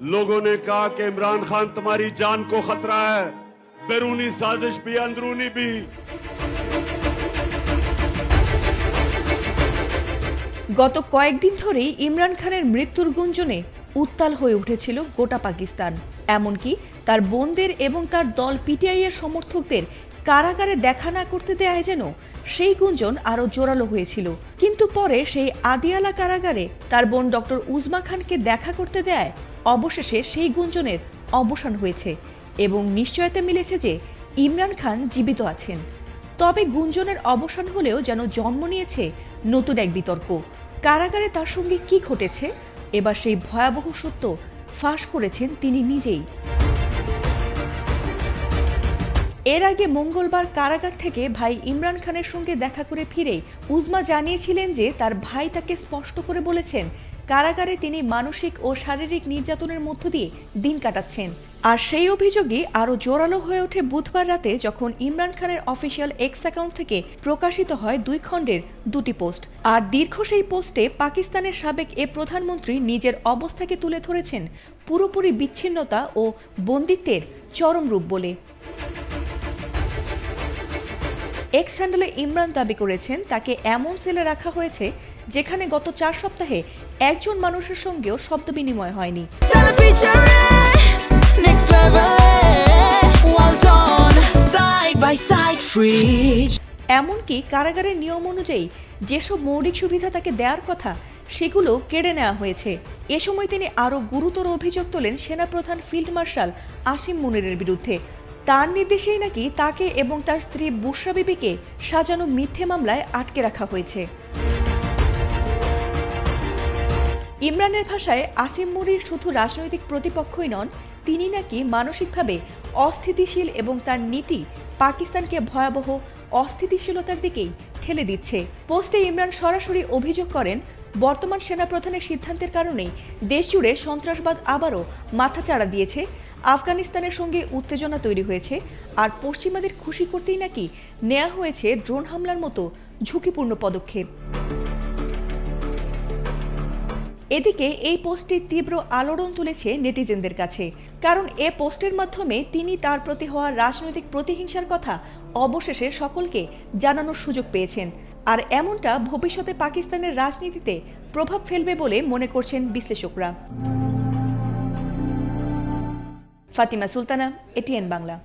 लोगों ने कहा कि इमरान खान तुम्हारी जान को खतरा है बैरूनी साजिश भी अंदरूनी भी গত কয়েকদিন ধরেই ইমরান খানের মৃত্যুর গুঞ্জনে উত্তাল হয়ে উঠেছিল গোটা পাকিস্তান এমনকি তার বোনদের এবং তার দল পিটিআই এর সমর্থকদের কারাগারে দেখা না করতে দেয় যেন সেই গুঞ্জন আরও জোরালো হয়েছিল কিন্তু পরে সেই আদিয়ালা কারাগারে তার বোন ডক্টর উজমা খানকে দেখা করতে দেয় অবশেষে সেই গুঞ্জনের অবসান হয়েছে এবং নিশ্চয়তা মিলেছে যে ইমরান খান জীবিত আছেন। তবে গুঞ্জনের অবসান হলেও যেন জন্ম নিয়েছে নতুন এক বিতর্ক। কারাগারে তার সঙ্গে কি ঘটেছে? এবার সেই ভয়াবহ সত্য ফাঁস করেছেন তিনি নিজেই। এর আগে মঙ্গলবার কারাগার থেকে ভাই ইমরান খানের সঙ্গে দেখা করে ফিরে উজমা জানিয়েছিলেন যে তার ভাই তাকে স্পষ্ট করে বলেছেন কারাগারে তিনি মানসিক ও শারীরিক নির্যাতনের মধ্য দিয়ে দিন কাটাচ্ছেন। আর সেই অভিযোগই আরও জোরালো হয়ে ওঠে বুধবার রাতে যখন ইমরান খানের অফিসিয়াল এক্স অ্যাকাউন্ট থেকে প্রকাশিত হয় দুই খণ্ডের দুটি পোস্ট। আর দীর্ঘ সেই পোস্টে পাকিস্তানের সাবেক এ প্রধানমন্ত্রী নিজের অবস্থাকে তুলে ধরেছেন পুরোপুরি বিচ্ছিন্নতা ও বন্দিত্বের চরম রূপ বলে। এক্স হ্যান্ডেলে ইমরান দাবি করেছেন তাকে এমন সেলে রাখা হয়েছে যেখানে গত চার সপ্তাহে একজন মানুষের সঙ্গেও শব্দ বিনিময় হয়নি. এমনকি কারাগারের নিয়ম অনুযায়ী যেসব মৌলিক সুবিধা তাকে দেওয়ার কথা সেগুলো কেড়ে নেওয়া হয়েছে। এ সময় তিনি আরও গুরুতর অভিযোগ তোলেন সেনাপ্রধান ফিল্ড মার্শাল আসিম মুনিরের বিরুদ্ধে। তার নির্দেশেই নাকি তাকে এবং তার স্ত্রী বুশরা বিবিকে সাজানো মিথ্যে মামলায় আটকে রাখা হয়েছে। ইমরানের ভাষায় আসিম মুরির শুধু রাজনৈতিক প্রতিপক্ষই নন, তিনি নাকি মানসিকভাবে অস্থিতিশীল এবং তার নীতি পাকিস্তানকে ভয়াবহ অস্থিতিশীলতার দিকেই ঠেলে দিচ্ছে। পোস্টে ইমরান সরাসরি অভিযোগ করেন, বর্তমান সেনাপ্রধানের সিদ্ধান্তের কারণেই দেশজুড়ে সন্ত্রাসবাদ আবারও মাথাচাড়া দিয়েছে। আফগানিস্তানের সঙ্গে উত্তেজনা তৈরি হয়েছে, আর পশ্চিমাদের খুশি করতেই নাকি নেওয়া হয়েছে ড্রোন হামলার মতো ঝুঁকিপূর্ণ পদক্ষেপ। এদিকে এই পোস্টটি তীব্র আলোড়ন তুলেছে নেটিজেনদের কাছে। কারণ এ পোস্টের মাধ্যমে তিনি তার প্রতি হওয়া রাজনৈতিক প্রতিহিংসার কথা অবশেষে সকলকে জানানোর সুযোগ পেয়েছেন। আর এমনটা ভবিষ্যতে পাকিস্তানের রাজনীতিতে প্রভাব ফেলবে বলে মনে করছেন বিশ্লেষকরা। ফাতিমা সুলতানা, এটিএন বাংলা।